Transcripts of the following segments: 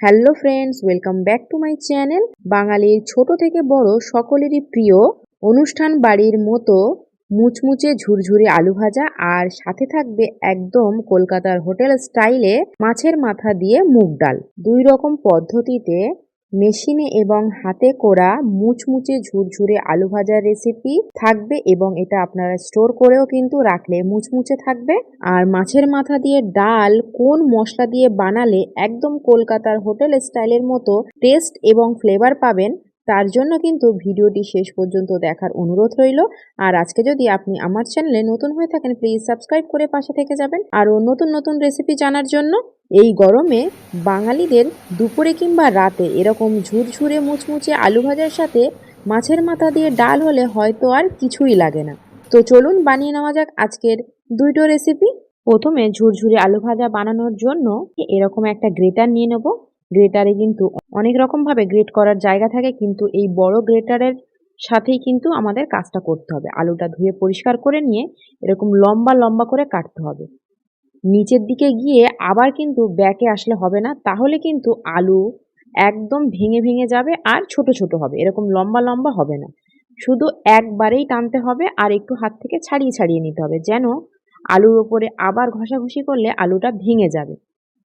Hello friends welcome back to my channel বাঙালির ছোট থেকে বড় সকলেরই প্রিয় অনুষ্ঠান বাড়ির মতো মুচমুচে ঝুরঝুরে আলু ভাজা আর সাথে থাকবে একদম কলকাতার হোটেল স্টাইলে মাছের মাথা দিয়ে মুগ ডাল। দুই রকম পদ্ধতিতে মেশিনে এবং হাতে করা মুচমুচে ঝুরঝুরে আলু ভাজার রেসিপি থাকবে এবং এটা আপনারা স্টোর করেও কিন্তু রাখলে মুচমুচে থাকবে। আর মাছের মাথা দিয়ে ডাল কোন মশলা দিয়ে বানালে একদম কলকাতার হোটেল স্টাইলের মতো টেস্ট এবং ফ্লেভার পাবেন তার জন্য কিন্তু ভিডিওটি শেষ পর্যন্ত দেখার অনুরোধ রইল। আর আজকে যদি আপনি আমার চ্যানেলে নতুন হয়ে থাকেন প্লিজ সাবস্ক্রাইব করে পাশে থেকে যাবেন। আরও নতুন নতুন রেসিপি জানার জন্য এই গরমে বাঙালিদের দুপুরে কিংবা রাতে এরকম ঝুরঝুরে মুচমুচে আলু ভাজার সাথে মাছের মাথা দিয়ে ডাল হলে হয়তো আর কিছুই লাগে না। তো চলুন বানিয়ে নেওয়া যাক আজকের দুইটো রেসিপি প্রথমে ঝুরঝুরে আলু ভাজা বানানোর জন্য এরকম একটা গ্রেটার নিয়ে নেব। গ্রেটারে কিন্তু অনেক রকমভাবে গ্রেট করার জায়গা থাকে, কিন্তু এই বড় গ্রেটারের সাথেই কিন্তু আমাদের কাজটা করতে হবে। আলুটা ধুয়ে পরিষ্কার করে নিয়ে এরকম লম্বা লম্বা করে কাটতে হবে। নিচের দিকে গিয়ে আবার কিন্তু ব্যাকে আসলে হবে না, তাহলে কিন্তু আলু একদম ভেঙে ভেঙে যাবে আর ছোট ছোট হবে, এরকম লম্বা লম্বা হবে না। শুধু একবারেই টানতে হবে আর একটু হাত থেকে ছাড়িয়ে ছাড়িয়ে নিতে হবে, যেন আলুর ওপরে আবার ঘষাঘষি করলে আলুটা ভেঙে যাবে।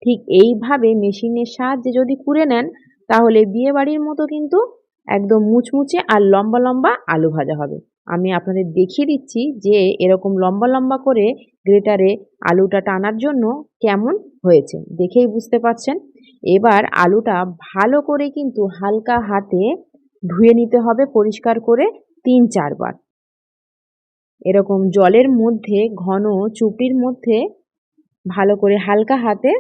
ঠিক এইভাবে মেশিনের সাহায্যে যদি কুড়ে নেন, তাহলে বিয়ে বাড়ির মতো কিন্তু একদম মুচমুচে আর লম্বা লম্বা আলু ভাজা হবে। আমি আপনাদের দেখিয়ে দিচ্ছি যে এরকম লম্বা লম্বা করে গ্রেটারে আলুটা টানার জন্য কেমন হয়েছে। দেখেই বুঝতে পারছেন? এবার আলুটা ভালো করে কিন্তু হালকা হাতে ধুয়ে নিতে হবে পরিষ্কার করে তিন চারবার। এরকম জলের মধ্যে, ঘন চুপির মধ্যে ভালো করে হালকা হাতে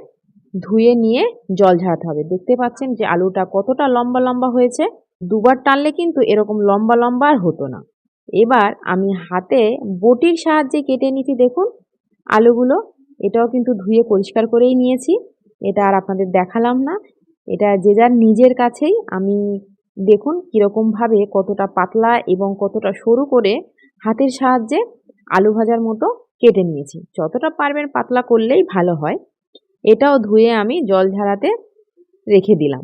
ধুয়ে নিয়ে জল ঝাড়াতে হবে। দেখতে পাচ্ছেন যে আলুটা কতটা লম্বা লম্বা হয়েছে। দুবার টানলে কিন্তু এরকম লম্বা লম্বা আর হতো না। এবার আমি হাতে বটির সাহায্যে কেটে নিচ্ছি দেখুন। আলুগুলো এটাও কিন্তু ধুয়ে পরিষ্কার করেই নিয়েছি। এটা আর আপনাদের দেখালাম না। এটা যে যার নিজের কাছেই। আমি দেখুন কীরকমভাবে কতটা পাতলা এবং কতটা সরু করে হাতের সাহায্যে আলু ভাজার মতো কেটে নিয়েছি। যতটা পারবেন পাতলা করলেই ভালো হয়। এটাও ধুয়ে আমি জল ঝাড়াতে রেখে দিলাম।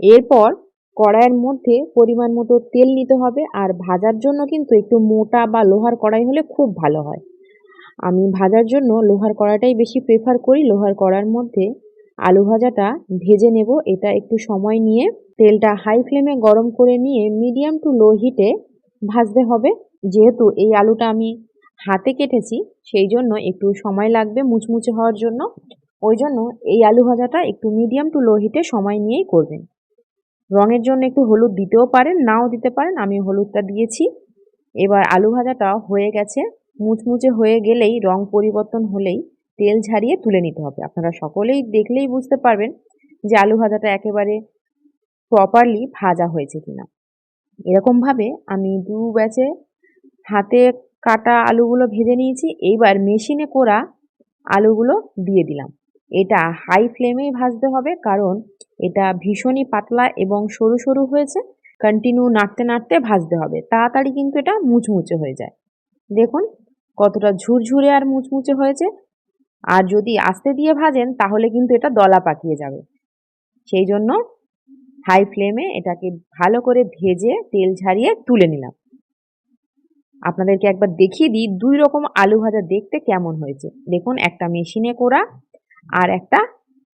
এরপর কড়াইয়ের মধ্যে পরিমাণ মতো তেল নিতে হবে আর ভাজার জন্য কিন্তু একটু মোটা বা লোহার কড়াই হলে খুব ভালো হয়। আমি ভাজার জন্য লোহার কড়াইটাই বেশি প্রেফার করি। লোহার কড়ার মধ্যে আলু ভাজাটা ভেজে নেব। এটা একটু সময় নিয়ে তেলটা হাই ফ্লেমে গরম করে নিয়ে মিডিয়াম টু লো হিটে ভাজতে হবে। যেহেতু এই আলুটা আমি হাতে কেটেছি, সেই জন্য একটু সময় লাগবে মুচমুচে হওয়ার জন্য। ওই জন্য এই আলু ভাজাটা একটু মিডিয়াম টু লো হিটে সময় নিয়েই করবেন। রঙের জন্য একটু হলুদ দিতেও পারেন, নাও দিতে পারেন আমি হলুদটা দিয়েছি। এবার আলু ভাজাটা হয়ে গেছে। মুচমুচে হয়ে গেলেই রং পরিবর্তন হলেই তেল ঝারিয়ে তুলে নিতে হবে। আপনারা সকলেই দেখলেই বুঝতে পারবেন যে আলু ভাজাটা একেবারে প্রপারলি ভাজা হয়েছে কিনা। এরকমভাবে আমি দু ব্যাচে হাতে কাটা আলুগুলো ভেজে নিয়েছি। এইবার মেশিনে করা আলুগুলো দিয়ে দিলাম। এটা হাই ফ্লেমেই ভাজতে হবে, কারণ এটা ভীষণই পাতলা এবং সরু সরু হয়েছে। কন্টিনিউ নাড়তে নাড়তে ভাজতে হবে। তাড়াতাড়ি কিন্তু এটা মুচমুচে হয়ে যায়। দেখুন, কতটা ঝুরঝুরে আর মুচমুচে হয়েছে। আর যদি আস্তে দিয়ে ভাজেন, তাহলে কিন্তু এটা দলা পাকিয়ে যাবে। সেই জন্য হাই ফ্লেমে এটাকে ভালো করে ভেজে তেল ঝারিয়ে তুলে নিলাম। আপনাদেরকে একবার দেখিয়ে দিই দুই রকম আলু ভাজা দেখতে কেমন হয়েছে। দেখুন, একটা মেশিনে করা আর একটা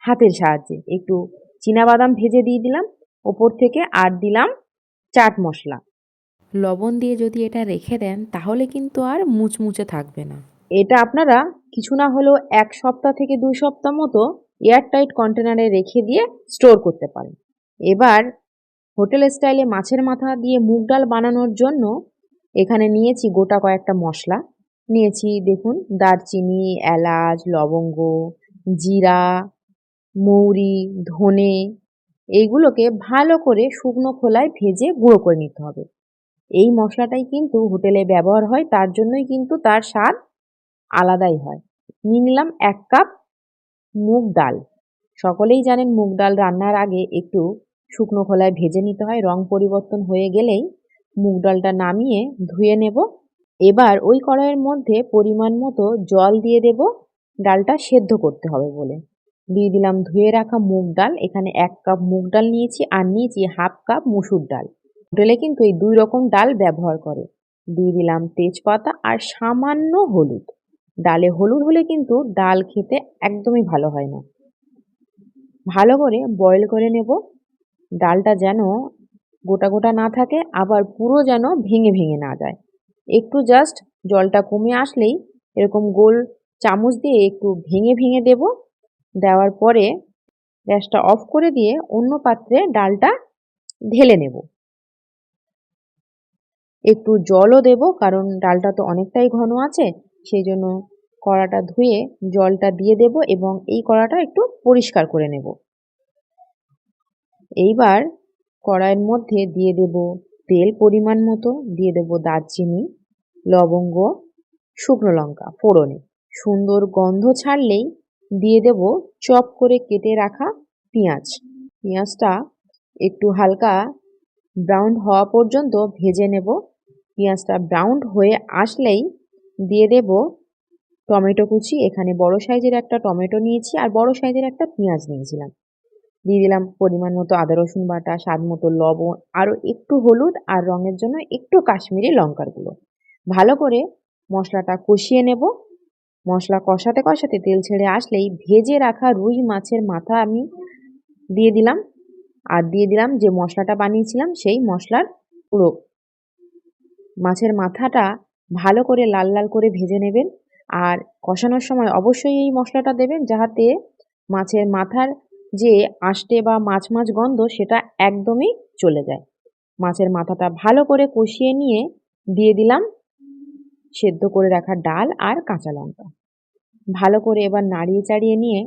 হাতের সাহায্যে। একটু বাদাম ভেজে দিয়ে দিলাম। ওপর থেকে আর দিলাম চাট মশলা। লবণ দিয়ে যদি এটা রেখে দেন তাহলে কিন্তু আর মুচমুচে থাকবে না। এটা আপনারা কিছু না হলেও এক সপ্তাহ থেকে দুই সপ্তাহ মতো এয়ারটাইট কন্টেনারে রেখে দিয়ে স্টোর করতে পারেন। এবার হোটেল স্টাইলে মাছের মাথা দিয়ে মুগ ডাল বানানোর জন্য এখানে নিয়েছি গোটা কয়েকটা মশলা। নিয়েছি দেখুন দারচিনি এলাচ লবঙ্গ জিরা, মৌরি, ধনে এইগুলোকে ভালো করে শুকনো খোলায় ভেজে গুঁড়ো করে নিতে হবে। এই মশলাটাই কিন্তু হোটেলে ব্যবহার হয়, তার জন্যই কিন্তু তার স্বাদ আলাদাই হয়। নিয়ে নিলাম এক কাপ মুগ ডাল। সকলেই জানেন মুগ ডাল রান্নার আগে একটু শুকনো খোলায় ভেজে নিতে হয়। রং পরিবর্তন হয়ে গেলেই মুগ ডালটা নামিয়ে ধুয়ে নেব। এবার ওই কড়াইয়ের মধ্যে পরিমাণ মতো জল দিয়ে দেব। ডালটা সেদ্ধ করতে হবে বলে। দিয়ে দিলাম ধুয়ে রাখা মুগ ডাল। এখানে এক কাপ মুগ ডাল নিয়েছি আর নিয়েছি হাফ কাপ মুসুর ডাল। হোটেলে কিন্তু এই দুই রকম ডাল ব্যবহার করে। দিয়ে দিলাম তেজপাতা আর সামান্য হলুদ। ডালে হলুদ হলে কিন্তু ডাল খেতে একদমই ভালো হয় না। ভালো করে বয়েল করে নেব। ডালটা যেন গোটা গোটা না থাকে, আবার পুরো যেন ভেঙে ভেঙে না যায়। একটু জাস্ট জলটা কমে আসলেই এরকম গোল চামচ দিয়ে একটু ভেঙে ভেঙে দেব। দেওয়ার পরে গ্যাসটা অফ করে দিয়ে অন্য পাত্রে ডালটা ঢেলে নেব। একটু জলও দেব, কারণ ডালটা তো অনেকটাই ঘন আছে সেই জন্য কড়াটা ধুয়ে জলটা দিয়ে দেব এবং এই কড়াটা একটু পরিষ্কার করে নেব। এইবার কড়াইয়ের মধ্যে দিয়ে দেব তেল পরিমাণ মতো, দিয়ে দেব দারচিনি, লবঙ্গ, শুকনো লঙ্কা, ফোড়নে। সুন্দর গন্ধ ছাড়লেই দিয়ে দেব চপ করে কেটে রাখা পেঁয়াজ। পেঁয়াজটা একটু হালকা ব্রাউন হওয়া পর্যন্ত ভেজে নেব। পেঁয়াজটা ব্রাউন হয়ে আসলেই দিয়ে দেব টমেটো কুচি। এখানে বড় সাইজের একটা টমেটো নিয়েছি আর বড় সাইজের একটা পেঁয়াজ নিয়েছিলাম। দিয়ে দিলাম পরিমাণ মতো আদা, রসুন বাটা, স্বাদ মতো লবণ, আরও একটু হলুদ আর রঙের জন্য একটু কাশ্মীরি লঙ্কার গুঁড়ো। ভালো করে মশলাটা কষিয়ে নেব। মশলা কষাতে কষাতে তেল ছেড়ে আসলেই ভেজে রাখা রুই মাছের মাথা আমি দিয়ে দিলাম। আর দিয়ে দিলাম যে মশলাটা বানিয়েছিলাম সেই মশলার পুরো মাছের মাথাটা ভালো করে লাল লাল করে ভেজে নেবেন। আর কষানোর সময় অবশ্যই এই মশলাটা দেবেন যাহাতে মাছের মাথার যে আষ্টে বা মাছ মাছ গন্ধ সেটা একদমই চলে যায়। মাছের মাথাটা ভালো করে কষিয়ে নিয়ে দিয়ে দিলাম সেদ্ধ করে রাখা ডাল আর কাঁচা লঙ্কা। ভালো করে এবার নাড়িয়ে চাড়িয়ে নিয়ে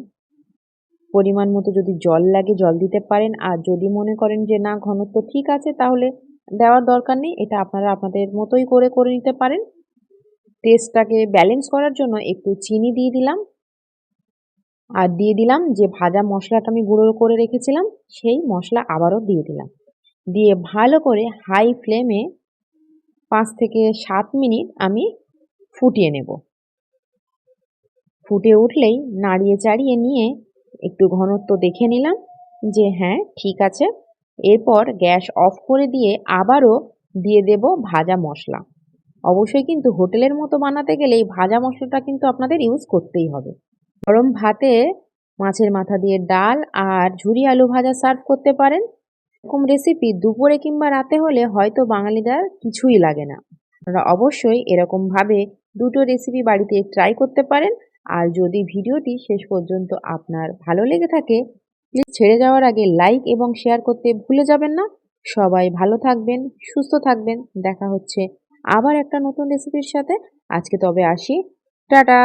পরিমাণ মতো যদি জল লাগে, জল দিতে পারেন। আর যদি মনে করেন যে না, ঘনত্ব ঠিক আছে, তাহলে দেওয়ার দরকার নেই। এটা আপনারা আপনাদের মতোই করে করে নিতে পারেন। টেস্টটাকে ব্যালেন্স করার জন্য একটু চিনি দিয়ে দিলাম। আর দিয়ে দিলাম যে ভাজা মশলাটা আমি গুঁড়ো করে রেখেছিলাম, সেই মশলা আবারও দিয়ে দিলাম। দিয়ে ভালো করে হাই ফ্লেমে পাঁচ থেকে সাত মিনিট আমি ফুটিয়ে নেব। ফুটে উঠলেই নাড়িয়ে চাড়িয়ে নিয়ে একটু ঘনত্ব দেখে নিলাম যে হ্যাঁ ঠিক আছে। এরপর গ্যাস অফ করে দিয়ে আবারও দিয়ে দেব ভাজা মশলা। অবশ্যই কিন্তু হোটেলের মতো বানাতে গেলে এই ভাজা মশলাটা কিন্তু আপনাদের ইউজ করতেই হবে। গরম ভাতে মাছের মাথা দিয়ে ডাল আর ঝুরি আলু ভাজা সার্ভ করতে পারেন। এরকম রেসিপি দুপুরে কিংবা রাতে হলে হয়তো বাঙালিদের কিছুই লাগে না। আপনারা অবশ্যই এরকমভাবে দুটো রেসিপি বাড়িতে ট্রাই করতে পারেন। আর যদি ভিডিওটি শেষ পর্যন্ত আপনার ভালো লেগে থাকে প্লিজ ছেড়ে যাওয়ার আগে লাইক এবং শেয়ার করতে ভুলে যাবেন না। সবাই ভালো থাকবেন, সুস্থ থাকবেন। দেখা হচ্ছে আবার একটা নতুন রেসিপির সাথে। আজকে তবে আসি। টাটা!